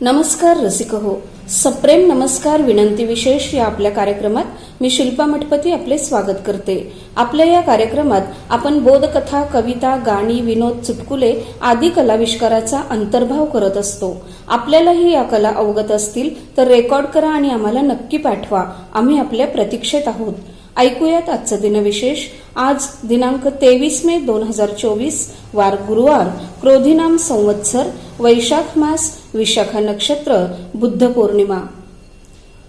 नमस्कार रसिक हो सप्रेम नमस्कार विनंती विशेष या आपल्या कार्यक्रमात मी शिल्पा मठपती आपले स्वागत करते. आपल्या या कार्यक्रमात आपण बोधकथा कविता गाणी विनोद चुटकुले आदी कलाविष्काराचा अंतर्भाव करत असतो. आपल्यालाही या कला अवगत असतील तर रेकॉर्ड करा आणि आम्हाला नक्की पाठवा. आम्ही आपल्या प्रतीक्षेत आहोत. ऐकूयात आजचं दिनविशेष. आज दिनांक तेवीस मे दोन हजार चोवीस वार गुरुवार. क्रोधिनाम संवत्सर वैशाख मास विशाखा नक्षत्र बुद्ध पौर्णिमा.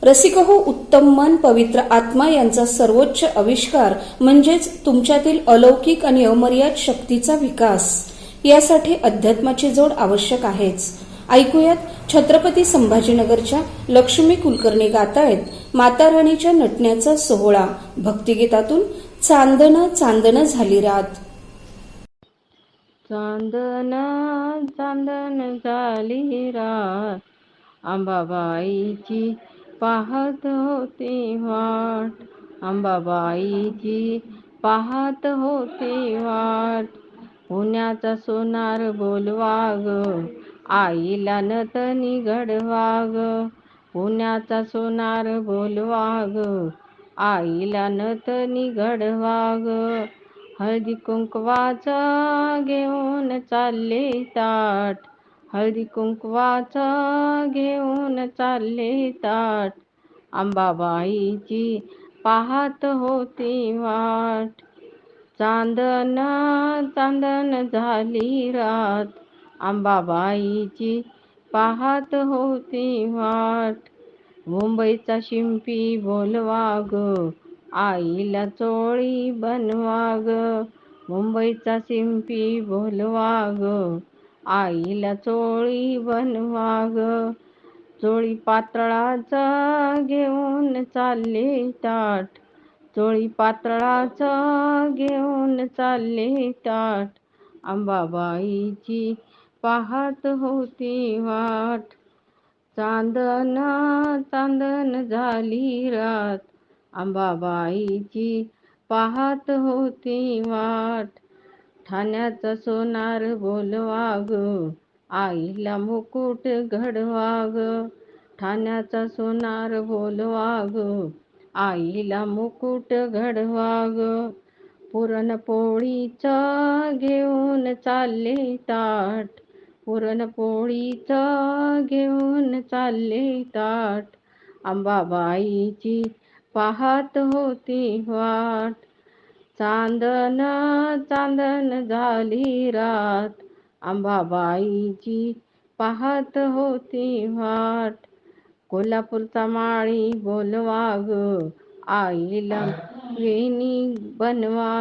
रसिकहो उत्तम मन पवित्र आत्मा यांचा सर्वोच्च आविष्कार म्हणजेच तुमच्यातील अलौकिक आणि अमर्याद शक्तीचा विकास. यासाठी अध्यात्माची जोड आवश्यक आहेच. ऐकूयात छत्रपती संभाजीनगरच्या लक्ष्मी कुलकर्णी गातायत माता राणीच्या नटण्याचा सोहळा. भक्तिगीतातून चांदणं चांदणं झाली रात. चांदन चांदन झाली रात. अंबाबाईची पाहत होती वाट. अंबाबाईची पाहत होती वाट. पुण्याचा सोनार बोलवाग आईला नतनी घडवाग. पुण्याचा सोनार बोलवाग आईला नतनी घडवाग. हळदी कुंकवाचा घेऊन चालले ताट. हळदी कुंकवाचा घेऊन चालले ताट. अंबाबाईची पाहत होती वाट. चांदन चांदन झाली रात. अंबाबाईची पाहत होती वाट. मुंबईचा शिंपी बोलवा ग. आईला चोळी बनवाग मुंबईचा शिंपी बोलवाग. आईला चोळी बनवाग चोळी पातळाचा घेऊन चालले ताट. चोळी पातळाचा घेऊन चालले ताट. अंबाबाईची पाहत होती वाट. चांदना चांदन झाली रात. अंबाबाईची पाहत होती वाट. ठाण्याचा सोनार बोलवाग आईला मुकुट घडवाग. ठाण्याचा सोनार बोलवाग आईला मुकुट घडवाग. ग पुरणपोळीचं घेऊन चालले ताट. पुरणपोळीचं घेऊन चालले ताट. अंबाबाईची पाहत होती वाट. चांदन चांदन झाली रात. अंबाबाईची पाहत होती वाट. कोल्हापूरचा माळी बोलवाग आईला वेणी बनवा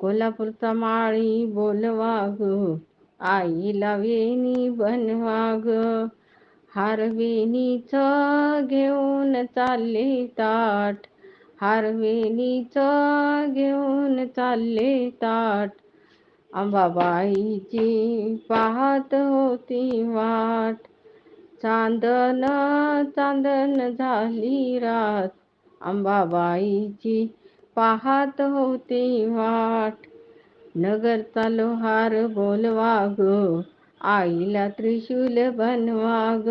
कोल्हापूरचा माळी बोलवाग आईला वेणी बनवाग. हारवेणीचं घेऊन चालले ताट. हारवेणीचं घेऊन चालले ताट. अंबाबाईची पाहत होती वाट. चांदन चांदन झाली रात. अंबाबाईची पाहत होती वाट. नगर चालो हार बोलवा ग. आईला त्रिशूल बनवाग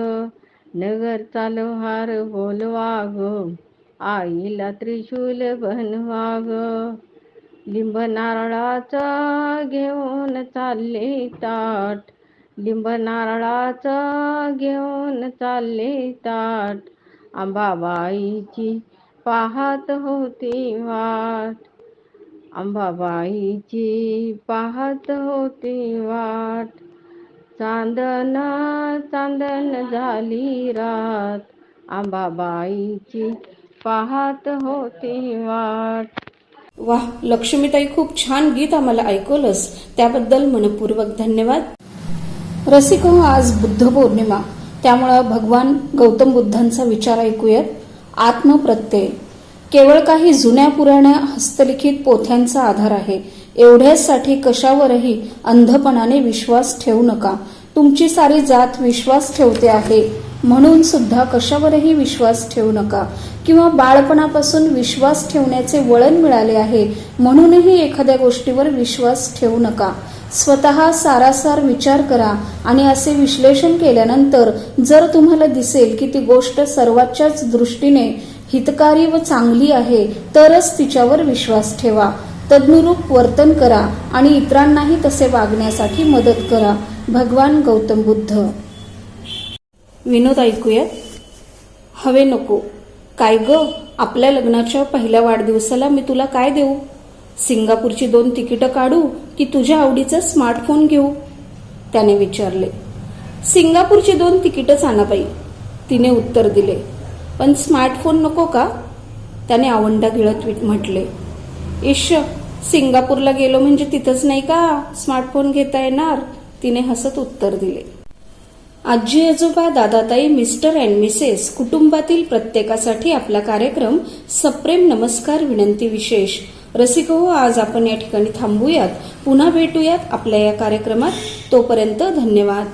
नगर नगरचा बोलवाग. आईला त्रिशूल बनवाग लिंब नारळाचा घेऊन चालले ताट. लिंब नारळाचा घेऊन चालले ताट. अंबाबाईची पाहत होती वाट. अंबाबाईची पाहत होती वाट. चांदन चांदन झाली रात. आंबाबाईची पाहत होती वाट. वा लक्ष्मीताई खूप छान गीत आम्हाला ऐकवलंस. त्याबद्दल मनपूर्वक धन्यवाद. रसिक आज बुद्ध पौर्णिमा. त्यामुळं भगवान गौतम बुद्धांचा विचार ऐकूयात. आत्मप्रत्यय. केवळ काही जुन्या पुराण्या हस्तलिखित पोथ्यांचा आधार आहे. एवढ्याचसाठी कशावरही अंधपणाने विश्वास ठेवू नका. तुमची सारी जात विश्वास ठेवते आहे. म्हणून सुद्धा कशावरही विश्वास ठेवू नका. किंवा बाळपणापासून विश्वास ठेवण्याचे वळण मिळाले आहे. म्हणूनही एखाद्या गोष्टीवर विश्वास ठेवू नका. स्वतः सारासार विचार करा आणि असे विश्लेषण केल्यानंतर जर तुम्हाला दिसेल की ती गोष्ट सर्वाच्याच दृष्टीने हितकारी व चांगली आहे तरच तिच्यावर विश्वास ठेवा. तज्ञरूप वर्तन करा आणि इतरांनाही तसे वागण्यासाठी मदत करा. भगवान गौतम बुद्ध. विनोद ऐकूयात हवे नको. काय ग? आपल्या लग्नाच्या पहिल्या वाढदिवसाला मी तुला काय देऊ? सिंगापूरची दोन तिकीटं काढू की तुझ्या आवडीचा स्मार्टफोन घेऊ? त्याने विचारले. सिंगापूरची दोन तिकीटच आणा बाई तिने उत्तर दिले. पण स्मार्टफोन नको का? त्याने आवंडा गिळत म्हटले. इश सिंगापूरला गेलो म्हणजे तिथंच नाही का? स्मार्टफोन घेता येणार. तिने हसत उत्तर दिले. आजी आजोबा दादाताई मिस्टर अँड मिसेस कुटुंबातील प्रत्येकासाठी आपला कार्यक्रम सप्रेम नमस्कार विनंती विशेष. रसिक हो आज आपण या ठिकाणी थांबूयात. पुन्हा भेटूयात आपल्या या कार्यक्रमात. तोपर्यंत धन्यवाद.